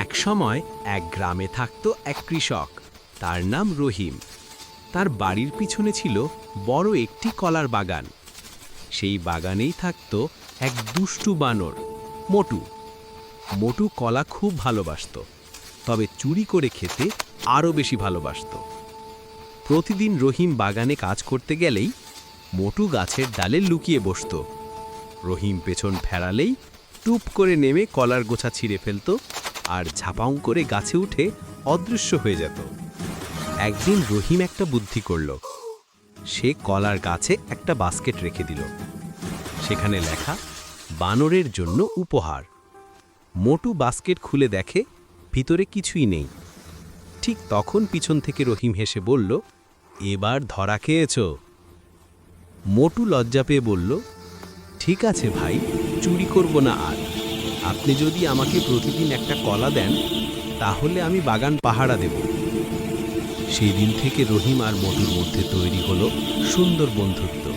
এক সময় এক গ্রামে থাকত এক কৃষক। তার নাম রহিম। তার বাড়ির পিছনে ছিল বড় একটি কলার বাগান। সেই বাগানেই থাকত এক দুষ্টু বানর, মোটু। মোটু কলা খুব ভালোবাসত, তবে চুরি করে খেতে আরও বেশি ভালোবাসত। প্রতিদিন রহিম বাগানে কাজ করতে গেলেই মোটু গাছের ডালে লুকিয়ে বসত। রহিম পেছন ফেরালেই টুপ করে নেমে কলার গোছা ছিঁড়ে ফেলত। আর ঝাপাং করে গাছে উঠে অদৃশ্য হয়ে যেত। একদিন রহিম একটা বুদ্ধি করল। সে কলার গাছে একটা বাস্কেট রেখে দিল। সেখানে লেখা, বানরের জন্য উপহার। মোটু বাস্কেট খুলে দেখে, ভিতরে কিছুই নেই। ঠিক তখন পিছন থেকে রহিম হেসে বলল, এবার ধরা খেয়েছ। মোটু লজ্জা পেয়ে বলল, ঠিক আছে ভাই, চুরি করব না আর। আপনি যদি আমাকে প্রতিদিন একটা কলা দেন, তাহলে আমি বাগান পাহারা দেব। সেই দিন থেকে রহিম আর মধুর মধ্যে তৈরি হলো সুন্দর বন্ধুত্ব।